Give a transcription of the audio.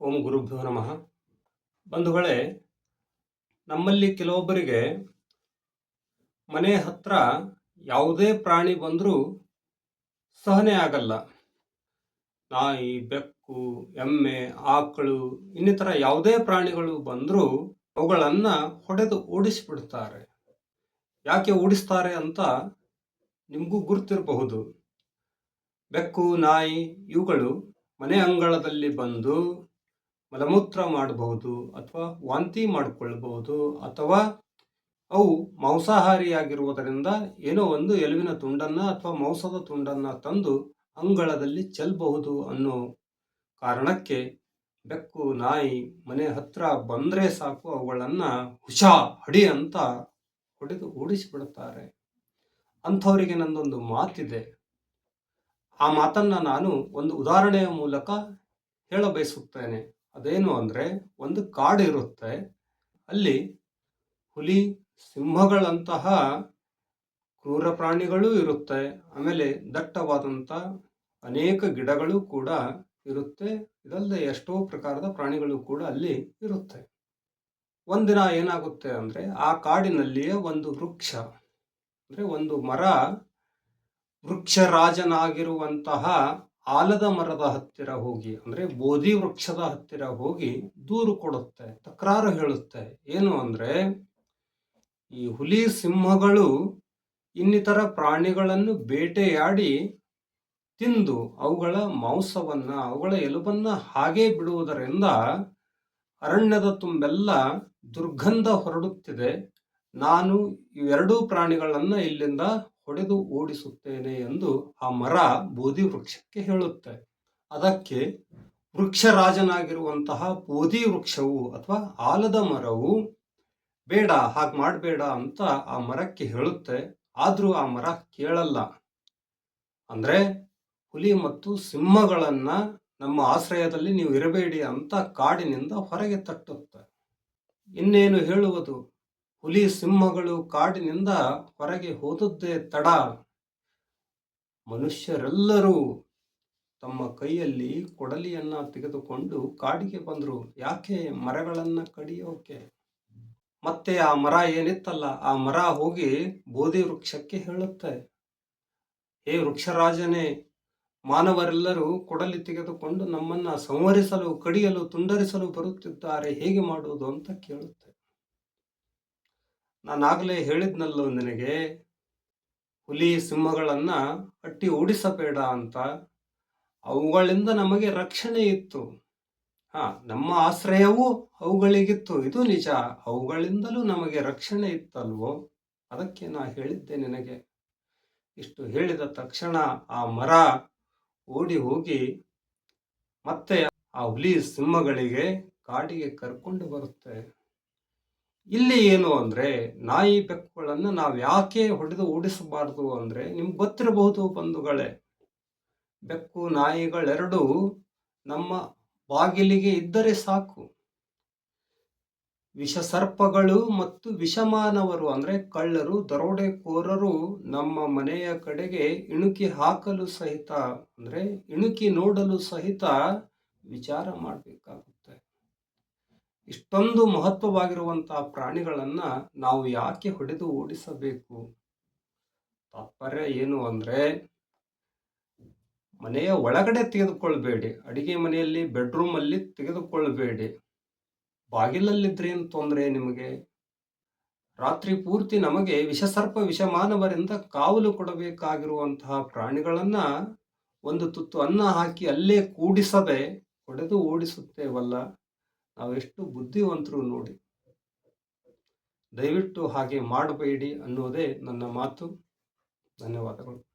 ಓಂ ಗುರುಭ್ಯೋ ನಮಃ. ಬಂಧುಗಳೇ, ನಮ್ಮಲ್ಲಿ ಕೆಲವೊಬ್ಬರಿಗೆ ಮನೆ ಹತ್ರ ಯಾವುದೇ ಪ್ರಾಣಿ ಬಂದರೂ ಸಹನೆ ಆಗಲ್ಲ. ನಾಯಿ, ಬೆಕ್ಕು, ಎಮ್ಮೆ, ಆಕಳು, ಇನ್ನಿತರ ಯಾವುದೇ ಪ್ರಾಣಿಗಳು ಬಂದರೂ ಅವುಗಳನ್ನು ಹೊಡೆದು ಓಡಿಸಿಬಿಡ್ತಾರೆ. ಯಾಕೆ ಓಡಿಸ್ತಾರೆ ಅಂತ ನಿಮಗೂ ಗುರ್ತಿರಬಹುದು. ಬೆಕ್ಕು, ನಾಯಿ ಇವುಗಳು ಮನೆ ಅಂಗಳದಲ್ಲಿ ಬಂದು ಮಲಮೂತ್ರ ಮಾಡಬಹುದು ಅಥವಾ ವಾಂತಿ ಮಾಡಿಕೊಳ್ಳಬಹುದು ಅಥವಾ ಅವು ಮಾಂಸಾಹಾರಿಯಾಗಿರುವುದರಿಂದ ಏನೋ ಒಂದು ಎಲುವಿನ ತುಂಡನ್ನು ಅಥವಾ ಮಾಂಸದ ತುಂಡನ್ನು ತಂದು ಅಂಗಳದಲ್ಲಿ ಚೆಲ್ಲಬಹುದು ಅನ್ನೋ ಕಾರಣಕ್ಕೆ ಬೆಕ್ಕು, ನಾಯಿ, ಮನೆ ಹತ್ರ ಬಂದರೆ ಸಾಕು, ಅವುಗಳನ್ನು ಹುಷಾ, ಹಡಿ ಅಂತ ಹೊಡೆದು ಓಡಿಸಿಬಿಡುತ್ತಾರೆ. ಅಂಥವರಿಗೆ ನಂದೊಂದು ಮಾತಿದೆ. ಆ ಮಾತನ್ನು ನಾನು ಒಂದು ಉದಾಹರಣೆಯ ಮೂಲಕ ಹೇಳ ಬಯಸುತ್ತೇನೆ ಅದೇನು ಅಂದರೆ ಒಂದು ಕಾಡು ಇರುತ್ತೆ. ಅಲ್ಲಿ ಹುಲಿ ಸಿಂಹಗಳಂತಹ ಕ್ರೂರ ಪ್ರಾಣಿಗಳೂ ಇರುತ್ತೆ. ಆಮೇಲೆ ದಟ್ಟವಾದಂಥ ಅನೇಕ ಗಿಡಗಳು ಕೂಡ ಇರುತ್ತೆ. ಇದಲ್ಲದೆ ಎಷ್ಟೋ ಪ್ರಕಾರದ ಪ್ರಾಣಿಗಳು ಕೂಡ ಅಲ್ಲಿ ಇರುತ್ತೆ. ಒಂದಿನ ಏನಾಗುತ್ತೆ ಅಂದರೆ ಆ ಕಾಡಿನಲ್ಲಿಯೇ ಒಂದು ವೃಕ್ಷ, ಅಂದರೆ ಒಂದು ಮರ ವೃಕ್ಷರಾಜನಾಗಿರುವಂತಹ ಆಲದ ಮರದ ಹತ್ತಿರ ಹೋಗಿ, ಅಂದ್ರೆ ಬೋಧಿ ವೃಕ್ಷದ ಹತ್ತಿರ ಹೋಗಿ ದೂರು ಕೊಡುತ್ತೆ, ತಕರಾರು ಹೇಳುತ್ತೆ. ಏನು ಅಂದ್ರೆ, ಈ ಹುಲಿ ಸಿಂಹಗಳು ಇನ್ನಿತರ ಪ್ರಾಣಿಗಳನ್ನು ಬೇಟೆಯಾಡಿ ತಿಂದು ಅವುಗಳ ಮಾಂಸವನ್ನ, ಅವುಗಳ ಎಲುಬನ್ನ ಹಾಗೆ ಬಿಡುವುದರಿಂದ ಅರಣ್ಯದ ತುಂಬೆಲ್ಲ ದುರ್ಗಂಧ ಹೊರಡುತ್ತಿದೆ. ನಾನು ಇವೆರಡೂ ಪ್ರಾಣಿಗಳನ್ನು ಇಲ್ಲಿಂದ ಹೊಡೆದು ಓಡಿಸುತ್ತೇನೆ ಎಂದು ಆ ಮರ ಬೋಧಿ ವೃಕ್ಷಕ್ಕೆ ಹೇಳುತ್ತೆ. ಅದಕ್ಕೆ ವೃಕ್ಷರಾಜನಾಗಿರುವಂತಹ ಬೋಧಿ ವೃಕ್ಷವು ಅಥವಾ ಆಲದ ಮರವು ಬೇಡ, ಹಾಗೆ ಮಾಡಬೇಡ ಅಂತ ಆ ಮರಕ್ಕೆ ಹೇಳುತ್ತೆ. ಆದರೂ ಆ ಮರ ಕೇಳಲ್ಲ. ಅಂದ್ರೆ ಹುಲಿ ಮತ್ತು ಸಿಂಹಗಳನ್ನು ನಮ್ಮ ಆಶ್ರಯದಲ್ಲಿ ನೀವು ಇರಬೇಡಿ ಅಂತ ಕಾಡಿನಿಂದ ಹೊರಗೆ ತಟ್ಟುತ್ತೆ. ಇನ್ನೇನು ಹೇಳುವುದು? ಹುಲಿ ಸಿಂಹಗಳು ಕಾಡಿನಿಂದ ಹೊರಗೆ ಹೋದದ್ದೇ ತಡ. ಮನುಷ್ಯರೆಲ್ಲರೂ ತಮ್ಮ ಕೈಯಲ್ಲಿ ಕೊಡಲಿಯನ್ನ ತೆಗೆದುಕೊಂಡು ಕಾಡಿಗೆ ಬಂದರು. ಯಾಕೆ ಮರಗಳನ್ನ ಕಡಿಯೋಕೆ? ಮತ್ತೆ ಆ ಮರ ಏನಿತ್ತಲ್ಲ, ಆ ಮರ ಹೋಗಿ ಬೋಧಿ ವೃಕ್ಷಕ್ಕೆ ಹೇಳುತ್ತೆ. ಹೇ ವೃಕ್ಷರಾಜನೇ, ಮಾನವರೆಲ್ಲರೂ ಕೊಡಲಿ ತೆಗೆದುಕೊಂಡು ನಮ್ಮನ್ನ ಸಂವರಿಸಲು ಕಡಿಯಲು, ತುಂಡರಿಸಲು ಬರುತ್ತಿದ್ದಾರೆ, ಹೇಗೆ ಮಾಡುವುದು ಅಂತ ಕೇಳುತ್ತೆ. ನಾನಾಗಲೇ ಹೇಳಿದ್ನಲ್ಲೋ ನಿನಗೆ, ಹುಲಿ ಸಿಂಹಗಳನ್ನು ಅಟ್ಟಿ ಓಡಿಸಬೇಡ ಅಂತ. ಅವುಗಳಿಂದ ನಮಗೆ ರಕ್ಷಣೆ ಇತ್ತು. ಹಾ, ನಮ್ಮ ಆಶ್ರಯವೂ ಅವುಗಳಿಗಿತ್ತು. ಇದು ನಿಜ. ಅವುಗಳಿಂದಲೂ ನಮಗೆ ರಕ್ಷಣೆ ಇತ್ತಲ್ವೋ? ಅದಕ್ಕೆ ನಾ ಹೇಳಿದ್ದೆ ನಿನಗೆ. ಇಷ್ಟು ಹೇಳಿದ ತಕ್ಷಣ ಆ ಮರ ಓಡಿ ಹೋಗಿ ಮತ್ತೆ ಆ ಹುಲಿ ಸಿಂಹಗಳಿಗೆ ಕಾಡಿಗೆ ಕರ್ಕೊಂಡು ಬರುತ್ತೆ. ಇಲ್ಲಿ ಏನು ಅಂದ್ರೆ ನಾಯಿ ಬೆಕ್ಕುಗಳನ್ನು ನಾವು ಯಾಕೆ ಹೊಡೆದು ಓಡಿಸಬಾರ್ದು ಅಂದ್ರೆ ನಿಮ್ಗೆ ಗೊತ್ತಿರಬಹುದು ಬಂಧುಗಳೇ. ಬೆಕ್ಕು, ನಾಯಿಗಳೆರಡೂ ನಮ್ಮ ಬಾಗಿಲಿಗೆ ಇದ್ದರೆ ಸಾಕು. ವಿಷ ಸರ್ಪಗಳು ಮತ್ತು ವಿಷಮಾನವರು ಅಂದ್ರೆ ಕಳ್ಳರು, ದರೋಡೆಕೋರರು ನಮ್ಮ ಮನೆಯ ಕಡೆಗೆ ಇಣುಕಿ ಹಾಕಲು ಸಹಿತ ಅಂದ್ರೆ ಇಣುಕಿ ನೋಡಲು ಸಹಿತ ವಿಚಾರ ಮಾಡಬೇಕಾಗುತ್ತೆ. ಇಷ್ಟೊಂದು ಮಹತ್ವವಾಗಿರುವಂತಹ ಪ್ರಾಣಿಗಳನ್ನ ನಾವು ಯಾಕೆ ಹೊಡೆದು ಓಡಿಸಬೇಕು? ತಾತ್ಪರ್ಯ ಏನು ಅಂದ್ರೆ ಮನೆಯ ಒಳಗಡೆ ತೆಗೆದುಕೊಳ್ಬೇಡಿ, ಅಡಿಗೆ ಮನೆಯಲ್ಲಿ ಬೆಡ್ರೂಮ್ ಅಲ್ಲಿ ತೆಗೆದುಕೊಳ್ಬೇಡಿ. ಬಾಗಿಲಲ್ಲಿದ್ರೆ ಏನು ತೊಂದರೆ ನಿಮಗೆ? ರಾತ್ರಿ ಪೂರ್ತಿ ನಮಗೆ ವಿಷಸರ್ಪ ವಿಷಮಾನವರಿಂದ ಕಾವಲು ಕೊಡಬೇಕಾಗಿರುವಂತಹ ಪ್ರಾಣಿಗಳನ್ನ ಒಂದು ತುತ್ತು ಅನ್ನ ಹಾಕಿ ಅಲ್ಲೇ ಕೂಡಿಸದೆ, ಹೊಡೆದು ಓಡಿಸುತ್ತೇವಲ್ಲ? ನಾವೆಷ್ಟು ಬುದ್ಧಿವಂತರು ನೋಡಿ. ದಯವಿಟ್ಟು ಹಾಗೆ ಮಾಡಬೇಡಿ ಅನ್ನೋದೇ ನನ್ನ ಮಾತು. ಧನ್ಯವಾದಗಳು.